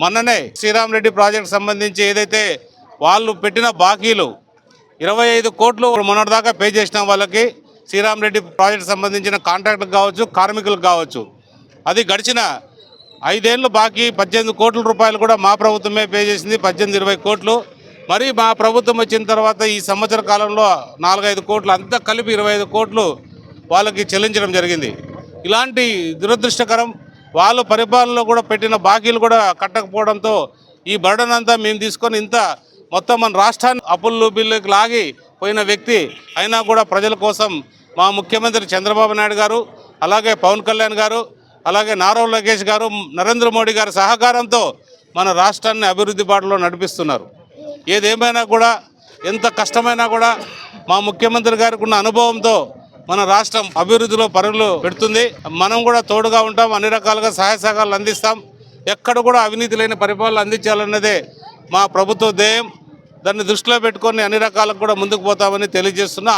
మొన్ననే శ్రీరామ్ రెడ్డి ప్రాజెక్ట్ సంబంధించి ఏదైతే వాళ్ళు పెట్టిన బాకీలు ఇరవై ఐదు కోట్లు మొన్నటిదాకా పే చేసిన వాళ్ళకి శ్రీరామ్ రెడ్డి ప్రాజెక్ట్ సంబంధించిన కాంట్రాక్టులకు కావచ్చు కార్మికులకు కావచ్చు. అది గడిచిన ఐదేళ్ళు బాకీ పద్దెనిమిది కోట్ల రూపాయలు కూడా మా ప్రభుత్వమే పే చేసింది పద్దెనిమిది ఇరవై కోట్లు. మరి మా ప్రభుత్వం వచ్చిన తర్వాత ఈ సంవత్సర కాలంలో నాలుగైదు కోట్లు అంతా కలిపి ఇరవై ఐదు కోట్లు వాళ్ళకి చెల్లించడం జరిగింది. ఇలాంటి దురదృష్టకరం వాళ్ళు పరిపాలనలో కూడా పెట్టిన బాకీలు కూడా కట్టకపోవడంతో ఈ బర్డన్ అంతా మేము తీసుకొని ఇంత మొత్తం మన రాష్ట్రాన్ని అప్పులు బిల్లుకి లాగి పోయిన వ్యక్తి అయినా కూడా ప్రజల కోసం మా ముఖ్యమంత్రి చంద్రబాబు నాయుడు గారు అలాగే పవన్ కళ్యాణ్ గారు అలాగే నారో లోకేష్ గారు నరేంద్ర మోడీ గారి సహకారంతో మన రాష్ట్రాన్ని అభివృద్ధి బాటలో నడిపిస్తున్నారు. ఏదేమైనా కూడా ఎంత కష్టమైనా కూడా మా ముఖ్యమంత్రి గారికి ఉన్న అనుభవంతో మన రాష్ట్రం అభివృద్ధిలో పరుగులు పెడుతుంది. మనం కూడా తోడుగా ఉంటాం. అన్ని రకాలుగా సహాయ సహకారాలు అందిస్తాం. ఎక్కడ కూడా అవినీతి లేని పరిపాలన అందించాలన్నదే మా ప్రభుత్వ ధ్యేయం. దాన్ని దృష్టిలో పెట్టుకొని అన్ని రకాలకు కూడా ముందుకు పోతామని తెలియజేస్తున్నా.